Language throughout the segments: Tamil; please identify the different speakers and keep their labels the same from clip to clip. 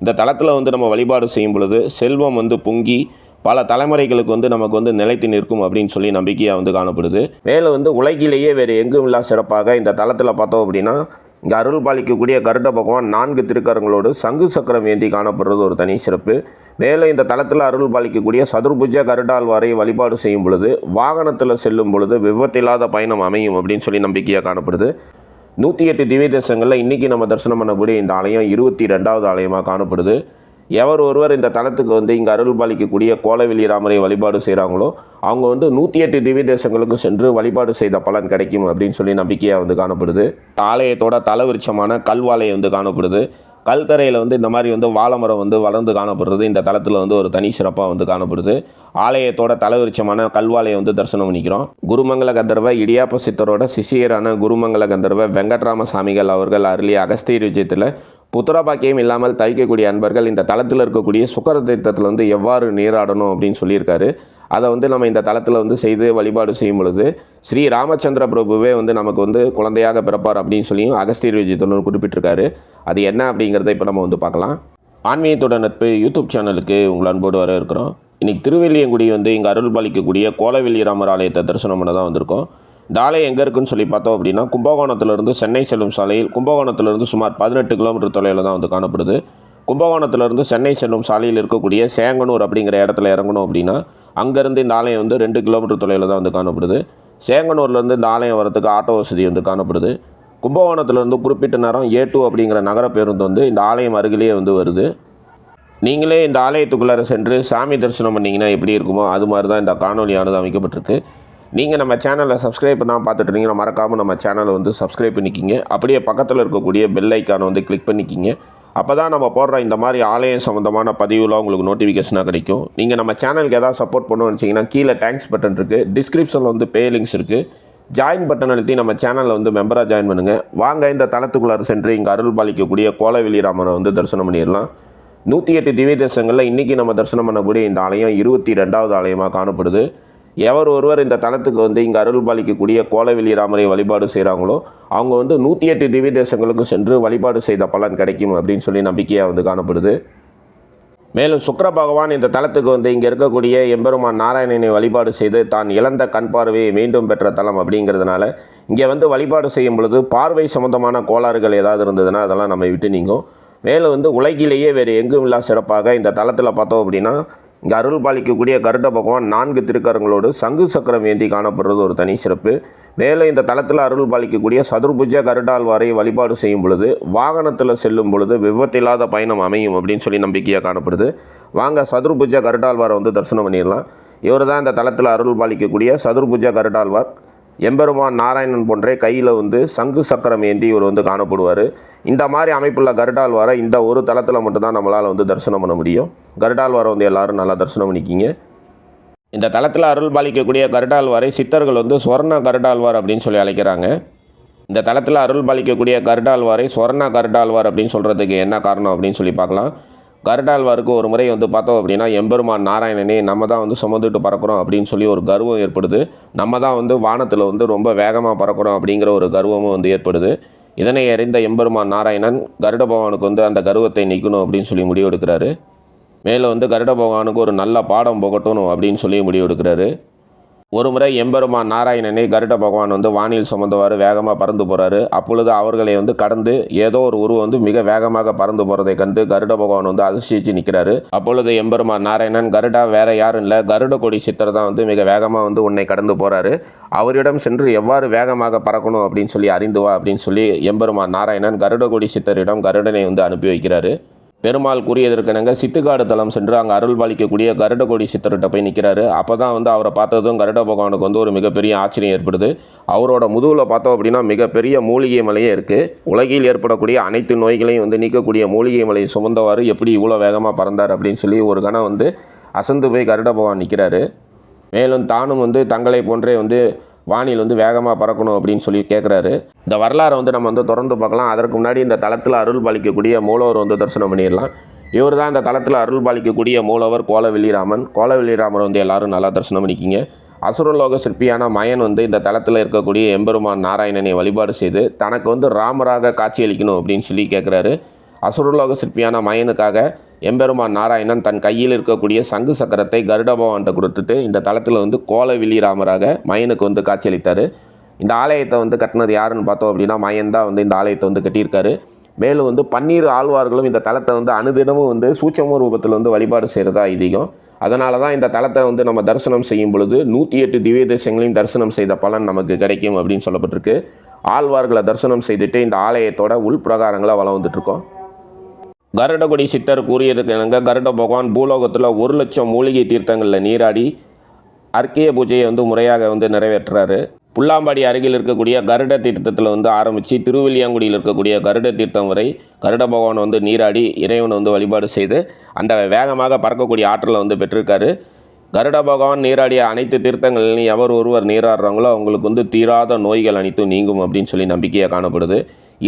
Speaker 1: இந்த தளத்தில் வந்து நம்ம வழிபாடு செய்யும் பொழுது செல்வம் வந்து பொங்கி பல தலைமுறைகளுக்கு வந்து நமக்கு வந்து நிலைத்து நிற்கும் அப்படின்னு சொல்லி நம்பிக்கையாக வந்து காணப்படுது. மேலும் வந்து உலகிலேயே வேறு எங்கும் இல்லா சிறப்பாக இந்த தளத்தில் பார்த்தோம் அப்படின்னா இங்கே அருள் பாலிக்கக்கூடிய கருட பகவான் நான்கு திருக்கரங்களோடு சங்கு சக்கரம் ஏந்தி காணப்படுறது ஒரு தனி சிறப்பு. மேலும் இந்த தளத்தில் அருள் பாலிக்கக்கூடிய சதுர்புஜ கருடாழ்வாரை வழிபாடு செய்யும் பொழுது வாகனத்தில் செல்லும் பொழுது விபத்தில்லாத பயணம் அமையும் அப்படின்னு சொல்லி நம்பிக்கையாக காணப்படுது. நூற்றி எட்டு திவ்ய தேசங்களில் இன்றைக்கி நம்ம தரிசனம் பண்ணக்கூடிய இந்த ஆலயம் இருபத்தி ரெண்டாவது ஆலயமாக காணப்படுது. எவர் ஒருவர் இந்த தலத்துக்கு வந்து இங்கே அருள் பாலிக்கக்கூடிய கோலவெளி ராமரை வழிபாடு செய்கிறாங்களோ அவங்க வந்து நூற்றி எட்டு திவ்ய தேசங்களுக்கு சென்று வழிபாடு செய்த பலன் கிடைக்கும் அப்படின்னு சொல்லி நம்பிக்கையாக வந்து காணப்படுது. ஆலயத்தோட தலவிருச்சமான கல்வாலயம் வந்து காணப்படுது. கல்தரையில் வந்து இந்த மாதிரி வந்து வாழைமரம் வந்து வளர்ந்து காணப்படுறது இந்த தளத்தில் வந்து ஒரு தனி சிறப்பாக வந்து காணப்படுது. ஆலயத்தோட தலவிருட்சமான கல்வாலையை வந்து தரிசனம் பண்ணிக்கிறோம். குருமங்கல கந்தர்வ இடியாப்ப சித்தரோட சிஷியரான குருமங்கல கந்தர்வ வெங்கட்ராம சாமிகள் அவர்கள் அருளிய அகஸ்தீர் விஜயத்தில் புத்திரபாக்கியம் இல்லாமல் தவிக்கக்கூடிய அன்பர்கள் இந்த தளத்தில் இருக்கக்கூடிய சுக்கர தீர்த்தத்தில் வந்து எவ்வாறு நீராடணும் அப்படின்னு சொல்லியிருக்காரு. அதை வந்து நம்ம இந்த தளத்தில் வந்து செய்து வழிபாடு செய்யும் பொழுது ஸ்ரீ ராமச்சந்திர பிரபுவே வந்து நமக்கு வந்து குழந்தையாக பிறப்பார் அப்படின்னு சொல்லியும் அகஸ்தியர் விஜயத்தில் குறிப்பிட்டிருக்காரு. அது என்ன அப்படிங்கிறத இப்போ நம்ம வந்து பார்க்கலாம். ஆன்மீகத்தோட நட்பு யூடியூப் சேனலுக்கு உங்கள் அன்போடு வர இருக்கிறோம் இன்றைக்கி திருவெல்லியங்குடி வந்து இங்கே அருள் பாலிக்கக்கூடிய கோலவெள்ளி ராமர் ஆலயத்தை தரிசனம் பண்ண தான் வந்திருக்கோம். இந்த ஆலயம் எங்கே இருக்குன்னு சொல்லி பார்த்தோம் அப்படின்னா கும்பகோணத்திலிருந்து சென்னை செல்லும் சாலையில் கும்பகோணத்திலிருந்து சுமார் பதினெட்டு கிலோமீட்டர் தொலைவில் தான் வந்து காணப்படுது. கும்பகோணத்திலிருந்து சென்னை செல்லும் சாலையில் இருக்கக்கூடிய சேங்கனூர் அப்படிங்கிற இடத்துல இறங்கணும் அப்படின்னா அங்கேருந்து இந்த ஆலயம் வந்து ரெண்டு கிலோமீட்டர் தொலைவில் தான் வந்து காணப்படுது. சேங்கனூர்லேருந்து இந்த ஆலயம் வரத்துக்கு ஆட்டோ வசதி வந்து காணப்படுது. கும்பகோணத்திலிருந்து குறிப்பிட்ட நேரம் ஏ டூ அப்படிங்கிற நகர பேருந்து வந்து இந்த ஆலயம் அருகிலேயே வந்து வருது. நீங்களே இந்த ஆலயத்துக்குள்ளார சென்று சாமி தரிசனம் பண்ணிங்கன்னா எப்படி இருக்குமோ அது மாதிரி தான் இந்த காணொலியானது அமைக்கப்பட்டிருக்கு. நீங்கள் நம்ம சேனலை சப்ஸ்கிரைப் பண்ணால் பார்த்துட்டு இருந்தீங்கன்னா மறக்காமல் நம்ம சேனலை வந்து சப்ஸ்கிரைப் பண்ணிக்கிங்க. அப்படியே பக்கத்தில் இருக்கக்கூடிய பெல் ஐக்கானை வந்து கிளிக் பண்ணிக்கிங்க. அப்போ தான் நம்ம போடுற இந்த மாதிரி ஆலயம் சம்மந்தமான பதிவுலாம் உங்களுக்கு நோட்டிஃபிகேஷனாக கிடைக்கும். நீங்கள் நம்ம சேனலுக்கு எதாவது சப்போர்ட் பண்ணணும்னு வச்சிங்கன்னா கீழே தேங்க்ஸ் பட்டன் இருக்குது டிஸ்கிரிப்ஷனில் வந்து பே லிங்க்ஸ் இருக்குது ஜாயின் பட்டன் அழுத்தி நம்ம சேனலில் வந்து மெம்பராக ஜாயின் பண்ணுங்கள் வாங்க இந்த தளத்துக்குள்ளார சென்று இங்கே அருள் பாலிக்கக்கூடிய கோலவெளி ராமரை வந்து தரிசனம் பண்ணிடலாம். நூற்றி எட்டு திவ்ய தேசங்களில் இன்றைக்கி நம்ம தரிசனம் பண்ணக்கூடிய இந்த ஆலயம் இருபத்தி ரெண்டாவது ஆலயமாக காணப்படுது. எவர் ஒருவர் இந்த தளத்துக்கு வந்து இங்கே அருள் பாலிக்கக்கூடிய கோலவெளி ராமரை வழிபாடு செய்கிறாங்களோ அவங்க வந்து நூற்றி எட்டு திவ்ய தேசங்களுக்கு சென்று வழிபாடு செய்த பலன் கிடைக்கும் அப்படின்னு சொல்லி நம்பிக்கையாக வந்து காணப்படுது. மேலும் சுக்கர பகவான் இந்த தலத்துக்கு வந்து இங்கே இருக்கக்கூடிய எம்பெருமான் நாராயணனை வழிபாடு செய்து தான் இழந்த கண் பார்வையை மீண்டும் பெற்ற தலம் அப்படிங்கிறதுனால இங்கே வந்து வழிபாடு செய்யும் பொழுது பார்வை சம்பந்தமான கோளாறுகள் ஏதாவது இருந்ததுன்னா அதெல்லாம் நம்ம விட்டு நீங்கும். மேலும் வந்து உலகிலேயே வேறு எங்கும் இல்லா சிறப்பாக இந்த தளத்தில் பார்த்தோம் அப்படின்னா இங்கே அருள் பாலிக்கக்கூடிய கருட பகவான் நான்கு திருக்கரங்களோடு சங்கு சக்கரம் ஏந்தி காணப்படுறது ஒரு தனி சிறப்பு. மேலும் இந்த தளத்தில் அருள் பாலிக்கக்கூடிய சதுர்புஜ கருடாழ்வாரை வழிபாடு செய்யும் பொழுது வாகனத்தில் செல்லும் பொழுது விபத்தில்லாத பயணம் அமையும் அப்படின்னு சொல்லி நம்பிக்கையாக காணப்படுது. வாங்க சதுர்புஜ கருடாழ்வாரை வந்து தரிசனம் பண்ணிடலாம். இவர் தான் இந்த தளத்தில் அருள் பாலிக்கக்கூடிய சதுர்புஜ கருடாழ்வார். எம்பெருமான் நாராயணன் போன்றே கையில் வந்து சங்கு சக்கரம் ஏந்தி இவர் வந்து காணப்படுவார். இந்த மாதிரி அமைப்புள்ள கருடாழ்வாரை இந்த ஒரு தளத்தில் மட்டும்தான் நம்மளால் வந்து தரிசனம் பண்ண முடியும். கருடாழ்வாரை வந்து எல்லாரும் நல்லா தரிசனம் பண்ணிக்கிங்க. இந்த தளத்தில் அருள் பாலிக்கக்கூடிய கருடாழ்வாரை சித்தர்கள் வந்து சுவர்ண கருடாழ்வார் அப்படின்னு சொல்லி அழைக்கிறாங்க. இந்த தளத்தில் அருள் பாலிக்கக்கூடிய கருடாழ்வாரை சுவர்ண கருடாழ்வார் அப்படின்னு சொல்கிறதுக்கு என்ன காரணம் அப்படின்னு சொல்லி பார்க்கலாம். கருடாழ்வாருக்கு ஒரு முறை வந்து பார்த்தோம் அப்படின்னா எம்பெருமான் நாராயணனே நம்ம தான் வந்து சுமந்துட்டு பறக்கிறோம் அப்படின்னு சொல்லி ஒரு கர்வம் ஏற்படுது. நம்ம தான் வந்து வானத்தில் வந்து ரொம்ப வேகமாக பறக்கிறோம் அப்படிங்கிற ஒரு கர்வமும் வந்து ஏற்படுது. இதனை அறிந்த எம்பெருமான் நாராயணன் கருட பகவானுக்கு வந்து அந்த கர்வத்தை நீக்கணும் அப்படின்னு சொல்லி முடிவெடுக்கிறாரு. மேலும் வந்து கருட பகவானுக்கு ஒரு நல்ல பாடம் புகட்டணும் அப்படின்னு சொல்லி முடிவெடுக்கிறாரு ஒரு முறை எம்பெருமான் நாராயணனை கருட பகவான் வந்து வானில் சுமந்தவாறு வேகமாக பறந்து போகிறாரு அப்பொழுது அவர்களை வந்து கடந்து ஏதோ ஒரு உருவம் வந்து மிக வேகமாக பறந்து போகிறதை கண்டு கருட பகவான் வந்து அதிர்ச்சிச்சு நிற்கிறாரு. அப்பொழுது எம்பெருமான் நாராயணன் கருடா வேற யாரும் இல்லை. கருட கொடி சித்தர் தான் வந்து மிக வேகமாக வந்து உன்னை கடந்து போகிறாரு அவரிடம் சென்று எவ்வாறு வேகமாக பறக்கணும்? அப்படின்னு சொல்லி அறிந்து வா அப்படின்னு சொல்லி எம்பெருமான் நாராயணன் கருட கொடி சித்தரிடம் கருடனை வந்து அனுப்பி வைக்கிறாரு. பெருமாள் கூறியதற்கிணங்க சித்துக்காடு தலம் சென்று அங்கே அருள் பாலிக்கக்கூடிய கருடகோடி சித்தர்கிட்ட போய் நிற்கிறாரு அப்போ தான் வந்து அவரை பார்த்ததும் கருட பகவானுக்கு வந்து ஒரு மிகப்பெரிய ஆச்சரியம் ஏற்படுது. அவரோட முதுகில் பார்த்தோம் அப்படின்னா மிகப்பெரிய மூலிகை மலையே இருக்குது உலகில் ஏற்படக்கூடிய அனைத்து நோய்களையும் வந்து நீக்கக்கூடிய மூலிகை மலையை சுமந்தவாறு எப்படி இவ்வளோ வேகமாக பறந்தார் அப்படின்னு சொல்லி ஒரு கணம் வந்து அசந்து போய் கருட பகவான் நிற்கிறாரு மேலும் தானும் வந்து தங்களை போன்றே வந்து வானில் வந்து வேகமாக பறக்கணும் அப்படின்னு சொல்லி கேட்குறாரு. இந்த வரலாறை வந்து நம்ம வந்து தொடர்ந்து பார்க்கலாம். அதற்கு முன்னாடி இந்த தளத்தில் அருள் பாலிக்கக்கூடிய மூலவர் வந்து தரிசனம் பண்ணிடலாம். இவர் தான் இந்த தளத்தில் அருள் பாலிக்கக்கூடிய மூலவர் கோலவெள்ளிராமன். கோலவெள்ளிராமன் வந்து எல்லாரும் நல்லா தரிசனம் பண்ணிக்கிங்க. அசுரலோக சிற்பியான மயன் வந்து இந்த தளத்தில் இருக்கக்கூடிய எம்பெருமான் நாராயணனை வழிபாடு செய்து தனக்கு வந்து ராமராக காட்சியளிக்கணும் அப்படின்னு சொல்லி கேட்குறாரு. அசுரலோக சிற்பியான மயனுக்காக எம்பெருமான் நாராயணன் தன் கையில் இருக்கக்கூடிய சங்கு சக்கரத்தை கருட பகவான்கிட்ட கொடுத்துட்டு இந்த தளத்தில் வந்து கோலவில்லி ராமராக மயனுக்கு வந்து காட்சியளித்தார். இந்த ஆலயத்தை வந்து கட்டினது யாருன்னு பார்த்தோம் அப்படின்னா மயன் தான் வந்து இந்த ஆலயத்தை வந்து கட்டியிருக்காரு. மேலும் வந்து பன்னீர் ஆழ்வார்களும் இந்த தளத்தை வந்து அனுதினமும் வந்து சூட்சம ரூபத்தில் வந்து வழிபாடு செய்கிறதா அதிகம் அதனால தான் இந்த தளத்தை வந்து நம்ம தரிசனம் செய்யும் பொழுது நூற்றி எட்டு திவ்ய தேசங்களையும் தரிசனம் செய்த பலன் நமக்கு கிடைக்கும் அப்படின்னு சொல்லப்பட்டிருக்கு. ஆழ்வார்களை தரிசனம் செய்துட்டு இந்த ஆலயத்தோட உள் பிரகாரங்களை வளம் வந்துட்டுருக்கோம் கருடகுடி சித்தர் கூறியதுக்கு இணங்க கருட பகவான் பூலோகத்தில் ஒரு லட்சம் மூலிகை தீர்த்தங்களில் நீராடி அர்க்கிய பூஜையை வந்து முறையாக வந்து நிறைவேற்றுறாரு. புல்லாம்பாடி அருகில் இருக்கக்கூடிய கருட தீர்த்தத்தில் வந்து ஆரம்பித்து திருவில்லியாங்குடியில் இருக்கக்கூடிய கருட தீர்த்தம் வரை கருட பகவான் வந்து நீராடி இறைவனை வந்து வழிபாடு செய்து அந்த வேகமாக பறக்கக்கூடிய ஆற்றலை வந்து பெற்றிருக்காரு. கருட பகவான் நீராடிய அனைத்து தீர்த்தங்களிலும் எவர் ஒருவர் நீராடுறாங்களோ அவங்களுக்கு வந்து தீராத நோய்கள் அனைத்தும் நீங்கும் அப்படின்னு சொல்லி நம்பிக்கையாக காணப்படுது.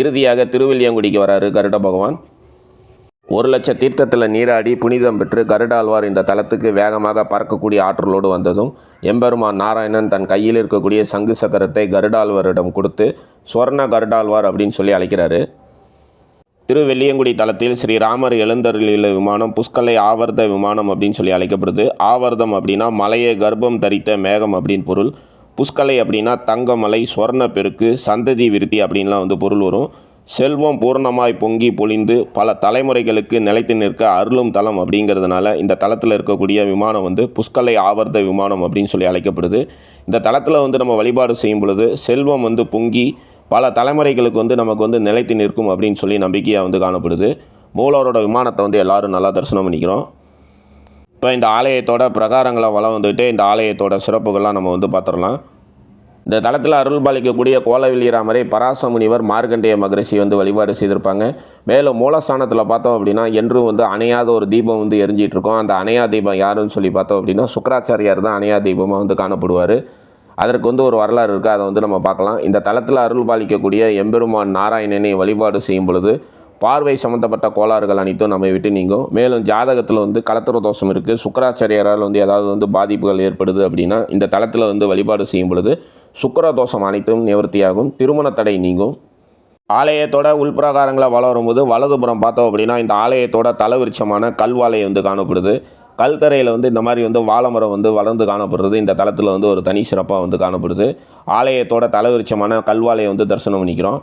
Speaker 1: இறுதியாக திருவில்லியாங்குடிக்கு வராரு கருட பகவான். ஒரு லட்ச தீர்த்தத்தில் நீராடி புனிதம் பெற்று கருடாழ்வார் இந்த தலத்துக்கு வேகமாக பறக்கக்கூடிய ஆற்றலோடு வந்ததும் எம்பெருமான் நாராயணன் தன் கையில் இருக்கக்கூடிய சங்கு சக்கரத்தை கருடாழ்வாரிடம் கொடுத்து ஸ்வர்ண கருடாழ்வார் அப்படின்னு சொல்லி அழைக்கிறாரு. திருவெள்ளியங்குடி தளத்தில் ஸ்ரீராமர் எழுந்தருளில விமானம் புஷ்கலை ஆவர்த விமானம் அப்படின்னு சொல்லி அழைக்கப்படுது. ஆவர்தம் அப்படின்னா மலையை கர்ப்பம் தரித்த மேகம் அப்படின்னு பொருள். புஷ்கலை அப்படின்னா தங்கமலை ஸ்வர்ண பெருக்கு சந்ததி விருத்தி அப்படின்லாம் வந்து பொருள் வரும். செல்வம் பூர்ணமாய் பொங்கி பொழிந்து பல தலைமுறைகளுக்கு நிலைத்து நிற்க அருளும் தலம் அப்படிங்கிறதுனால இந்த தளத்தில் இருக்கக்கூடிய விமானம் வந்து புஷ்கலை ஆவர்த்த விமானம் அப்படின்னு சொல்லி அழைக்கப்படுது. இந்த தளத்தில் வந்து நம்ம வழிபாடு செய்யும் பொழுது செல்வம் வந்து பொங்கி பல தலைமுறைகளுக்கு வந்து நமக்கு வந்து நிலைத்து நிற்கும் அப்படின்னு சொல்லி நம்பிக்கையாக வந்து காணப்படுது. மூலவரோட விமானத்தை வந்து எல்லாரும் நல்லா தரிசனம் பண்ணிக்கிறோம். இப்போ இந்த ஆலயத்தோட பிரகாரங்களை வளம் வந்துட்டு இந்த ஆலயத்தோட சிறப்புகள்லாம் நம்ம வந்து பார்த்துடலாம் இந்த தளத்தில் அருள் பாலிக்கக்கூடிய கோலவில்லிராமரை பராசமுனிவர் மார்க்கண்டேய மகரிஷி வந்து வழிபாடு செய்திருப்பாங்க. மேலும் மூலஸ்தானத்தில் பார்த்தோம் அப்படின்னா என்றும் வந்து அணையாத ஒரு தீபம் வந்து எரிஞ்சிட்டு இருக்கோம். அந்த அணையா தீபம் யாருன்னு சொல்லி பார்த்தோம் அப்படின்னா சுக்கராச்சாரியார் தான் அணையா தீபமாக வந்து காணப்படுவார். அதற்கு வந்து ஒரு வரலாறு இருக்குது அதை வந்து நம்ம பார்க்கலாம். இந்த தளத்தில் அருள் பாலிக்கக்கூடிய எம்பெருமான் நாராயணனை வழிபாடு செய்யும் பொழுது பார்வை சம்மந்தப்பட்ட கோளாறுகள் அனைத்தும் நம்மை விட்டு நீங்கும். மேலும் ஜாதகத்தில் வந்து கலத்துர தோஷம் இருக்குது சுக்கராச்சாரியரால் வந்து ஏதாவது வந்து பாதிப்புகள் ஏற்படுது அப்படின்னா இந்த தளத்தில் வந்து வழிபாடு செய்யும் பொழுது சுக்கர தோஷம் அனைத்தும் நிவர்த்தியாகும். திருமண தடை நீங்கும். ஆலயத்தோட உள்பிரகாரங்களை வளரும்போது வரும்போது வலதுபுறம் பார்த்தோம் அப்படின்னா இந்த ஆலயத்தோட தலவிருட்சமான கல்வாலை வந்து காணப்படுது. கல்தரையில் வந்து இந்த மாதிரி வந்து வாழைமரம் வந்து வளர்ந்து காணப்படுறது. இந்த தளத்தில் வந்து ஒரு தனி சிறப்பாக வந்து காணப்படுது. ஆலயத்தோட தலைவிருச்சமான கல்வாலையை வந்து தரிசனம் பண்ணிக்கிறோம்.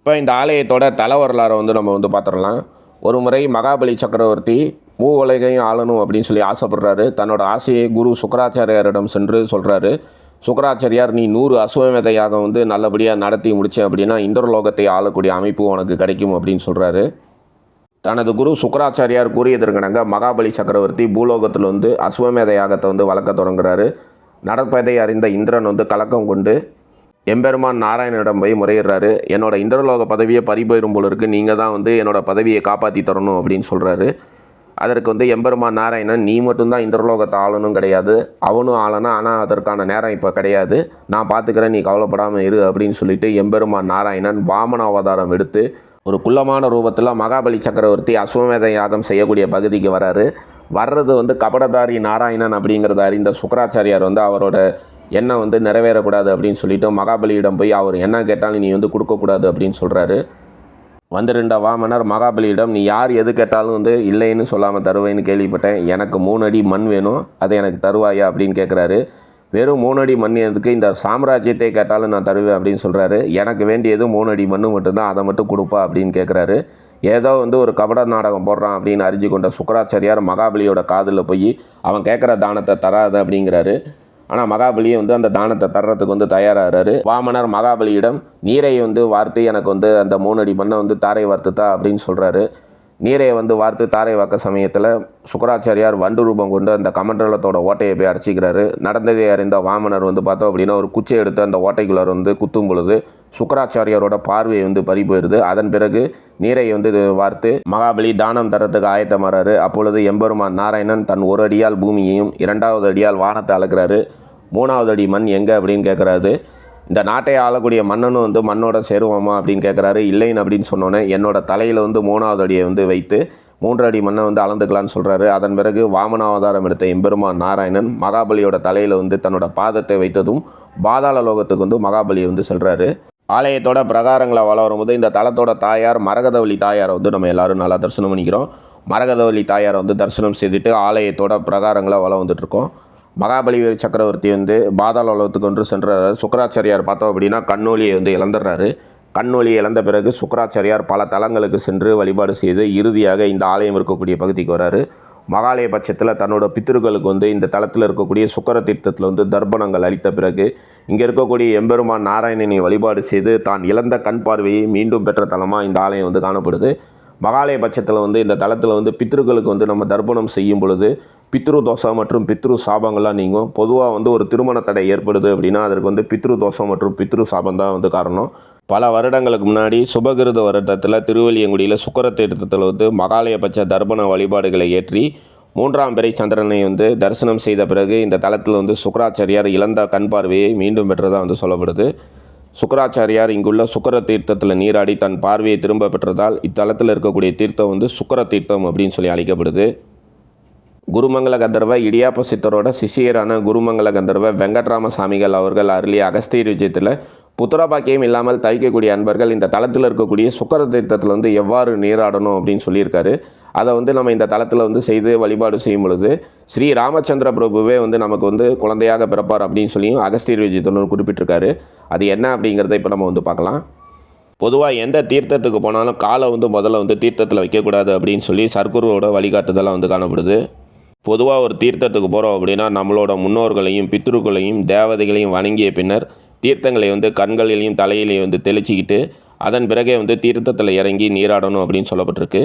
Speaker 1: இப்போ இந்த ஆலயத்தோட தல வரலாறை வந்து நம்ம வந்து பார்த்துடலாம். ஒரு முறை மகாபலி சக்கரவர்த்தி மூ உலகையும் ஆளணும் அப்படின்னு சொல்லி ஆசைப்படுறாரு. தன்னோட ஆசையை குரு சுக்கராச்சாரியாரிடம் சென்று சொல்கிறாரு சுக்கராச்சாரியார் நீ நூறு அசுவமேத யாகம் வந்து நல்லபடியாக நடத்தி முடித்தேன் அப்படின்னா இந்திரலோகத்தை ஆளக்கூடிய அமைப்பு உனக்கு கிடைக்கும் அப்படின்னு சொல்கிறாரு தனது குரு சுக்கராச்சாரியார் கூறியதற்கிணங்க மகாபலி சக்கரவர்த்தி பூலோகத்தில் வந்து அசுவமேத யாகத்தை வந்து வளர்க்க தொடங்குறாரு. நடப்பதை அறிந்த இந்திரன் வந்து கலக்கம் கொண்டு எம்பெருமான் நாராயணனிடம் போய் முறையிடுறாரு. என்னோட இந்திரலோக பதவியை பறிபோயிடும் போல இருக்குது நீங்கள் தான் வந்து என்னோட பதவியை காப்பாற்றி தரணும் அப்படின்னு சொல்கிறாரு அதற்கு வந்து எம்பெருமான் நாராயணன் நீ மட்டும்தான் இந்திரலோகத்தை ஆளணும் கிடையாது. அவனும் ஆளணும் ஆனால் அதற்கான நேரம் இப்போ கிடையாது. நான் பார்த்துக்கிறேன் நீ கவலைப்படாமல் இரு அப்படின்னு சொல்லிட்டு எம்பெருமான் நாராயணன் வாமன அவதாரம் எடுத்து ஒரு குள்ளமான ரூபத்தில் மகாபலி சக்கரவர்த்தி அஸ்வமேத யாகம் செய்யக்கூடிய பகுதிக்கு வராரு. வர்றது வந்து கபடதாரி நாராயணன் அப்படிங்கிறத அறிந்த சுக்கராச்சாரியார் வந்து அவரோட எண்ணம் வந்து நிறைவேறக்கூடாது அப்படின்னு சொல்லிட்டு மகாபலியிடம் போய் அவர் என்ன கேட்டாலும் நீ வந்து கொடுக்கக்கூடாது அப்படின்னு சொல்கிறாரு வந்திருந்த வாமனர் மகாபலியிடம் நீ யார் எது கேட்டாலும் வந்து இல்லைன்னு சொல்லாமல் தருவேன்னு கேள்விப்பட்டேன். எனக்கு மூணு அடி மண் வேணும். அதை எனக்கு தருவாயா? அப்படின்னு கேட்குறாரு வெறும் மூணு அடி மண் எதுக்கு? இந்த சாம்ராஜ்யத்தை கேட்டாலும் நான் தருவேன் அப்படின்னு சொல்கிறாரு எனக்கு வேண்டியது மூணு அடி மண் மட்டும்தான். அதை மட்டும் கொடுப்பா அப்படின்னு கேட்குறாரு ஏதோ வந்து ஒரு கபட நாடகம் போடுறான் அப்படின்னு அறிஞ்சு கொண்ட சுக்கராச்சாரியார் மகாபலியோட காதில் போய் அவன் கேட்குற தானத்தை தராது அப்படிங்கிறாரு. ஆனால் மகாபலியை வந்து அந்த தானத்தை தர்றதுக்கு வந்து தயாராகிறாரு வாமனர் மகாபலியிடம் நீரை வந்து வார்த்து எனக்கு வந்து அந்த மூணு அடி மண்ணை வந்து தாரை வார்த்துத்தா அப்படின்னு சொல்கிறாரு நீரை வந்து வார்த்து தாரை வாக்க சமயத்தில் சுக்கராச்சாரியார் வண்டு ரூபம் கொண்டு அந்த கமண்டலத்தோட ஓட்டையை போய் அரைச்சிக்கிறாரு நடந்ததை அறிந்த வாமனர் வந்து பார்த்தோம் அப்படின்னா ஒரு குச்சை எடுத்து அந்த ஓட்டைக்குள்ளே வந்து குத்தும் பொழுது சுக்கராச்சாரியாரோட பார்வையை வந்து பறி போயிடுது அதன் பிறகு நீரை வந்து இது வார்த்து மகாபலி தானம் தரத்துக்கு ஆயத்தமாறாரு. அப்பொழுது எம்பெருமான் நாராயணன் தன் ஒரு அடியால் பூமியையும் இரண்டாவது அடியால் வானத்தை அளக்கிறாரு மூணாவது அடி மண் எங்கே அப்படின்னு கேட்குறாரு இந்த நாட்டை ஆளக்கூடிய மன்னனும் வந்து மண்ணோட சேருவோமா அப்படின்னு கேட்குறாரு இல்லைன்னு அப்படின்னு சொன்னோன்னே என்னோட தலையில் வந்து மூணாவது அடியை வந்து வைத்து மூன்று அடி மண்ணை வந்து அளந்துக்கலான்னு சொல்கிறாரு அதன் பிறகு வாமனாவதாரம் எடுத்த எம்பெருமான் நாராயணன் மகாபலியோட தலையில் வந்து தன்னோட பாதத்தை வைத்ததும் பாதாள லோகத்துக்கு வந்து மகாபலி வந்து செல்கிறாரு ஆலயத்தோட பிரகாரங்களை வள வரும்போது இந்த தலத்தோட தாயார் மரகதவள்ளி தாயாரை வந்து நம்ம எல்லாரும் நல்லா தரிசனம் பண்ணிக்கிறோம். மரகதவள்ளி தாயாரை வந்து தரிசனம் செய்துட்டு ஆலயத்தோட பிரகாரங்களை வளம் வந்துட்டுருக்கோம் மகாபலி சக்கரவர்த்தி வந்து பாதாள உலகத்துக்கு ஒன்று சென்றார். சுக்கராச்சாரியார் பார்த்தோம் அப்படின்னா கண்ணோலியை வந்து இழந்துடுறாரு. கண்ணொலி இழந்த பிறகு சுக்கராச்சாரியார் பல தலங்களுக்கு சென்று வழிபாடு செய்து இறுதியாக இந்த ஆலயம் இருக்கக்கூடிய பகுதிக்கு வராரு. மகாலய பட்சத்தில் தன்னோட பித்திருக்களுக்கு வந்து இந்த தளத்தில் இருக்கக்கூடிய சுக்கர தீர்த்தத்தில் வந்து தர்ப்பணங்கள் அளித்த பிறகு இங்கே இருக்கக்கூடிய எம்பெருமான் நாராயணனை வழிபாடு செய்து தான் இழந்த கண் பார்வையை மீண்டும் பெற்ற தலமாக இந்த ஆலயம் வந்து காணப்படுது. மகாலய பட்சத்தில் வந்து இந்த தளத்தில் வந்து பித்ருக்களுக்கு வந்து நம்ம தர்ப்பணம் செய்யும் பொழுது பித்ரு தோஷம் மற்றும் பித்ரு சாபங்கள்லாம் நீங்கும். பொதுவாக வந்து ஒரு திருமண தடை ஏற்படுது அப்படின்னா அதற்கு வந்து பித்ரு தோஷம் மற்றும் பித்ரு சாபம் தான் வந்து காரணம். பல வருடங்களுக்கு முன்னாடி சுபகிருத வருடத்தில் திருவள்ளியங்குடியில் சுக்கர தீர்த்தத்தில் வந்து மகாலயபட்ச தர்ப்பண வழிபாடுகளை ஏற்றி மூன்றாம் பிறை சந்திரனை வந்து தரிசனம் செய்த பிறகு இந்த தளத்தில் வந்து சுக்கராச்சாரியார் இழந்த கண் பார்வையை மீண்டும் பெற்றதாக வந்து சொல்லப்படுது. சுக்கராச்சாரியார் இங்குள்ள சுக்கர தீர்த்தத்தில் நீராடி தன் பார்வையை திரும்ப பெற்றதால் இத்தலத்தில் இருக்கக்கூடிய தீர்த்தம் வந்து சுக்கர தீர்த்தம் அப்படின்னு சொல்லி அழைக்கப்படுது. குருமங்கல கந்தர்வ இடியாப்ப சித்தரோட சிஷியரான குருமங்கல கந்தர்வ வெங்கட்ராம சாமிகள் அவர்கள் அருளிய அகஸ்தீர் விஜயத்தில் புத்திரபாக்கியம் இல்லாமல் தவிக்கக்கூடிய அன்பர்கள் இந்த தளத்தில் இருக்கக்கூடிய சுக்கர தீர்த்தத்தில் வந்து எவ்வாறு நீராடணும் அப்படின்னு சொல்லியிருக்காரு. அதை வந்து நம்ம இந்த தளத்தில் வந்து செய்து வழிபாடு செய்யும் பொழுது ஸ்ரீ ராமச்சந்திர பிரபுவே வந்து நமக்கு வந்து குழந்தையாக பிறப்பார் அப்படின்னு சொல்லியும் அகஸ்தீர் விஜயத்தில் குறிப்பிட்டிருக்காரு. அது என்ன அப்படிங்கிறத இப்போ நம்ம வந்து பார்க்கலாம். பொதுவாக எந்த தீர்த்தத்துக்கு போனாலும் காலை வந்து முதல்ல வந்து தீர்த்தத்தில் வைக்கக்கூடாது அப்படின்னு சொல்லி சர்க்குருவோட வழிகாட்டுதலாக வந்து காணப்படுது. பொதுவாக ஒரு தீர்த்தத்துக்கு போகிறோம் அப்படின்னா நம்மளோட முன்னோர்களையும் பித்ருக்களையும் தேவதைகளையும் வணங்கிய பின்னர் தீர்த்தங்களை வந்து கண்களிலையும் தலையிலையும் வந்து தெளிச்சிக்கிட்டு அதன் பிறகே வந்து தீர்த்தத்தில் இறங்கி நீராடணும் அப்படின்னு சொல்லப்பட்டிருக்கு.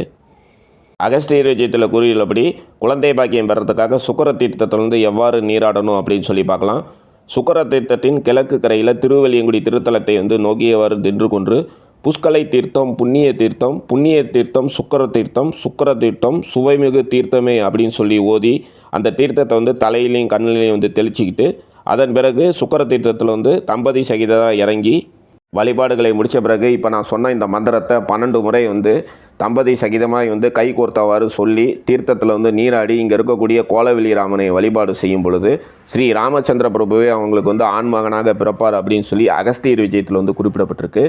Speaker 1: அகஸ்தியர் விஜயத்தில் கூறியுள்ளபடி குழந்தை பாக்கியம் பெறத்துக்காக சுக்கர தீர்த்தத்தில் வந்து எவ்வாறு நீராடணும் அப்படின்னு சொல்லி பார்க்கலாம். சுக்கர தீர்த்தத்தின் கிழக்கு கரையில் திருவெளியங்குடி திருத்தலத்தை வந்து நோக்கியவாறு நின்று கொன்று புஷ்கலை தீர்த்தம் புண்ணிய தீர்த்தம் புண்ணிய தீர்த்தம் சுக்கர தீர்த்தம் சுக்கர தீர்த்தம் சுவைமிகு தீர்த்தமே அப்படின்னு சொல்லி ஓதி அந்த தீர்த்தத்தை வந்து தலையிலையும் கண்ணிலையும் வந்து தெளிச்சிக்கிட்டு அதன் பிறகு சுக்கர தீர்த்தத்தில் வந்து தம்பதி சகிததாக இறங்கி வழிபாடுகளை முடித்த பிறகு இப்போ நான் சொன்ன இந்த மந்திரத்தை பன்னெண்டு முறை வந்து தம்பதி சகிதமாக வந்து கை கோர்த்தவாறு சொல்லி தீர்த்தத்தில் வந்து நீராடி இங்கே இருக்கக்கூடிய கோலவெளி ராமனை வழிபாடு செய்யும் பொழுது ஸ்ரீ ராமச்சந்திர பிரபுவே அவங்களுக்கு வந்து ஆண்மகனாக பிறப்பார் அப்படின்னு சொல்லி அகஸ்தியர் விஜயத்தில் வந்து குறிப்பிடப்பட்டிருக்கு.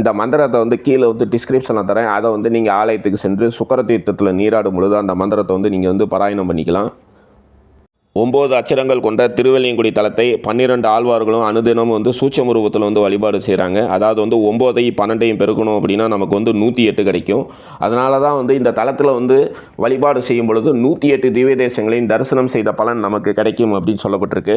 Speaker 1: இந்த மந்திரத்தை வந்து கீழே வந்து டிஸ்கிரிப்ஷனில் தரேன். அதை வந்து நீங்கள் ஆலயத்துக்கு சென்று சுக்கர தீர்த்தத்தில் நீராடும் பொழுது அந்த மந்திரத்தை வந்து நீங்கள் வந்து பாராயணம் பண்ணிக்கலாம். ஒம்பது அச்சரங்கள் கொண்ட திருவெள்ளியங்குடி தலத்தை பன்னிரெண்டு ஆழ்வார்களும் அனுதினமும் வந்து சூட்சம வந்து வழிபாடு செய்கிறாங்க அதாவது வந்து ஒம்போதையும் பன்னெண்டையும் பெருக்கணும் அப்படின்னா நமக்கு வந்து நூற்றி எட்டு கிடைக்கும். அதனால தான் வந்து இந்த தலத்தில் வந்து வழிபாடு செய்யும் பொழுது நூற்றி எட்டு திவ்ய தேசங்களையும் தரிசனம் செய்த பலன் நமக்கு கிடைக்கும் அப்படின்னு சொல்லப்பட்டிருக்கு.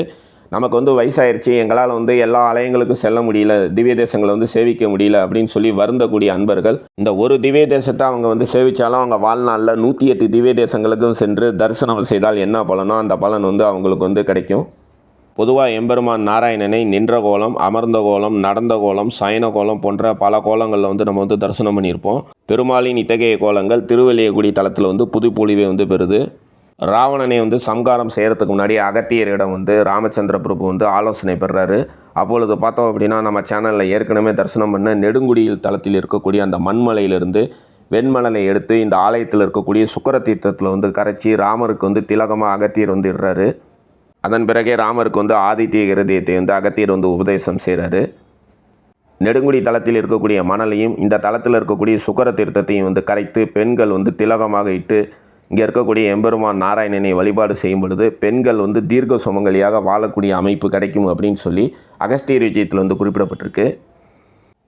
Speaker 1: நமக்கு வந்து வயசாயிருச்சு எங்களால் வந்து எல்லா ஆலயங்களுக்கும் செல்ல முடியல திவ்ய தேசங்களை வந்து சேவிக்க முடியல அப்படின்னு சொல்லி வருந்தக்கூடிய அன்பர்கள் இந்த ஒரு திவ்ய தேசத்தை அவங்க வந்து சேவித்தாலும் அவங்க வாழ்நாளில் நூற்றி எட்டு திவ்ய தேசங்களுக்கும் சென்று தரிசனம் செய்தால் என்ன பலனோ அந்த பலன் வந்து அவங்களுக்கு வந்து கிடைக்கும். பொதுவாக எம்பெருமான் நாராயணனை நின்ற கோலம் அமர்ந்த கோலம் நடந்த கோலம் சயன கோலம் போன்ற பல கோலங்களில் வந்து நம்ம வந்து தரிசனம் பண்ணியிருப்போம். பெருமாளின் இத்தகைய கோலங்கள் திருவெளியகுடி தளத்தில் வந்து புதுப்பொழிவை வந்து பெறுது. ராவணனை வந்து சம்காரம் செய்கிறதுக்கு முன்னாடி அகத்தியரிடம் வந்து ராமச்சந்திர பிரபு வந்து ஆலோசனை பெறுறாரு அப்பொழுது பார்த்தோம் அப்படின்னா நம்ம சேனலில் ஏற்கனவே தரிசனம் பண்ண நெடுங்குடியில் தளத்தில் இருக்கக்கூடிய அந்த மண்மலையிலிருந்து வெண்மலனை எடுத்து இந்த ஆலயத்தில் இருக்கக்கூடிய சுக்கர தீர்த்தத்தில் வந்து கரைச்சி ராமருக்கு வந்து திலகமாக அகத்தியர் வந்து இடுறாரு. அதன் பிறகே ராமருக்கு வந்து ஆதித்ய இருதயத்தை வந்து அகத்தியர் வந்து உபதேசம் செய்கிறாரு நெடுங்குடி தளத்தில் இருக்கக்கூடிய மணலையும் இந்த தளத்தில் இருக்கக்கூடிய சுக்கர தீர்த்தத்தையும் வந்து கரைத்து பெண்கள் வந்து திலகமாக இட்டு இங்கே இருக்கக்கூடிய எம்பெருமான் நாராயணனை வழிபாடு செய்யும் பொழுது பெண்கள் வந்து தீர்க்க சுமங்கலியாக வாழக்கூடிய அமைப்பு கிடைக்கும் அப்படின்னு சொல்லி அகஸ்தியர் விஜயத்தில் வந்து குறிப்பிடப்பட்டிருக்கு.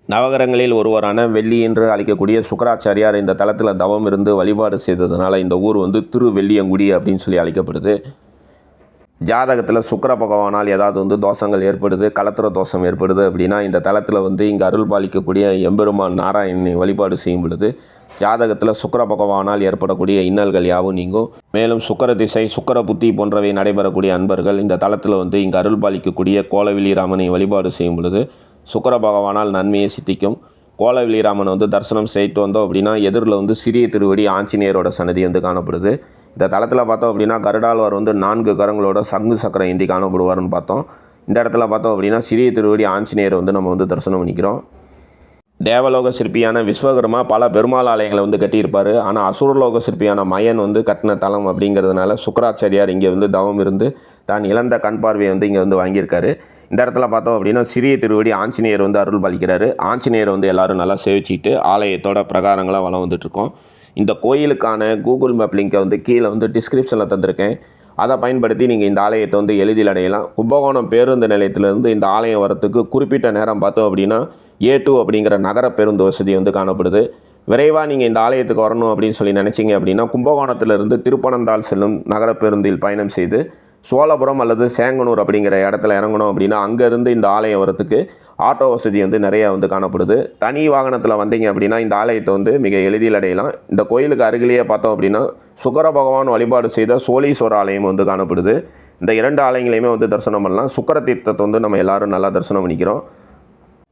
Speaker 1: நவகரங்களில் ஒருவரான வெள்ளி என்று அழைக்கக்கூடிய சுக்கராச்சாரியார் இந்த தளத்தில் தவம் இருந்து வழிபாடு செய்ததுனால இந்த ஊர் வந்து திருவெள்ளியங்குடி அப்படின்னு சொல்லி அழைக்கப்படுது. ஜாதகத்தில் சுக்கர பகவானால் ஏதாவது வந்து தோஷங்கள் ஏற்படுது கலத்திர தோஷம் ஏற்படுது அப்படின்னா இந்த தளத்தில் வந்து இங்கே அருள் பாலிக்கக்கூடிய எம்பெருமான் நாராயணனை வழிபாடு செய்யும் பொழுது ஜாதகத்தில் சுக்கர பகவானால் ஏற்படக்கூடிய இன்னல்கள் யாவும் நீங்கும். மேலும் சுக்கர திசை சுக்கர புத்தி போன்றவை நடைபெறக்கூடிய அன்பர்கள் இந்த தளத்தில் வந்து இங்கே அருள் பாலிக்கக்கூடிய கோலவிலிராமனை வழிபாடு செய்யும் பொழுது சுக்கர பகவானால் நன்மையை சித்திக்கும். கோலவிலிராமன் வந்து தரிசனம் செய்துட்டு வந்தோம் அப்படின்னா எதிரில் வந்து சிறிய திருவடி ஆஞ்சநேயரோட சன்னதி வந்து காணப்படுது. இந்த தளத்தில் பார்த்தோம் அப்படின்னா கருடாழ்வார் வந்து நான்கு கரங்களோட சங்கு சக்கரம் ஏந்தி காணப்படுவார்னு பார்த்தோம். இந்த இடத்துல பார்த்தோம் அப்படின்னா சிறிய திருவடி ஆஞ்சநேயர் வந்து நம்ம வந்து தரிசனம் பண்ணிக்கிறோம். தேவலோக சிற்பியான விஸ்வகர்மா பல பெருமாள் ஆலயங்களை வந்து கட்டியிருப்பார். ஆனால் அசுரலோக சிற்பியான மயன் வந்து கட்டின தலம் அப்படிங்கிறதுனால சுக்கராச்சாரியார் இங்கே வந்து தவம் இருந்து தான் இழந்த கண் பார்வையை வந்து இங்கே வந்து வாங்கியிருக்காரு. இந்த இடத்துல பார்த்தோம் அப்படின்னா சிறிய திருவடி ஆஞ்சநேயர் வந்து அருள் பாலிக்கிறாரு. ஆஞ்சநேயர் வந்து எல்லோரும் நல்லா சேவிச்சிட்டு ஆலயத்தோட பிரகாரங்களாக வளம் வந்துட்டுருக்கோம். இந்த கோயிலுக்கான கூகுள் மேப் லிங்கை வந்து கீழே வந்து டிஸ்கிரிப்ஷனில் தந்திருக்கேன். அதை பயன்படுத்தி நீங்கள் இந்த ஆலயத்தை வந்து எளிதில் அடையலாம். கும்பகோணம் பேருந்து நிலையத்திலேருந்து இந்த ஆலயம் வரத்துக்கு குறிப்பிட்ட நேரம் பார்த்தோம் அப்படின்னா ஏ டூ அப்படிங்கிற நகர பேருந்து வசதி வந்து காணப்படுது. விரைவாக நீங்கள் இந்த ஆலயத்துக்கு வரணும் அப்படின்னு சொல்லி நினச்சிங்க அப்படின்னா கும்பகோணத்திலிருந்து திருப்பனந்தாள் செல்லும் நகர பேருந்தில் பயணம் செய்து சோழபுரம் அல்லது சேங்கனூர் அப்படிங்கிற இடத்துல இறங்கணும் அப்படின்னா அங்கேருந்து இந்த ஆலயம் வரத்துக்கு ஆட்டோ வசதி வந்து நிறையா வந்து காணப்படுது. தனி வாகனத்தில் வந்தீங்க அப்படின்னா இந்த ஆலயத்தை வந்து மிக எளிதில் அடையலாம். இந்த கோயிலுக்கு அருகிலேயே பார்த்தோம் அப்படின்னா சுக்கர பகவான் வழிபாடு செய்த சோழீஸ்வர ஆலயம் வந்து காணப்படுது. இந்த இரண்டு ஆலயங்களையுமே வந்து தரிசனம் பண்ணலாம். சுக்கர தீர்த்தத்தை வந்து நம்ம எல்லாரும் நல்லா தரிசனம் பண்ணிக்கிறோம்.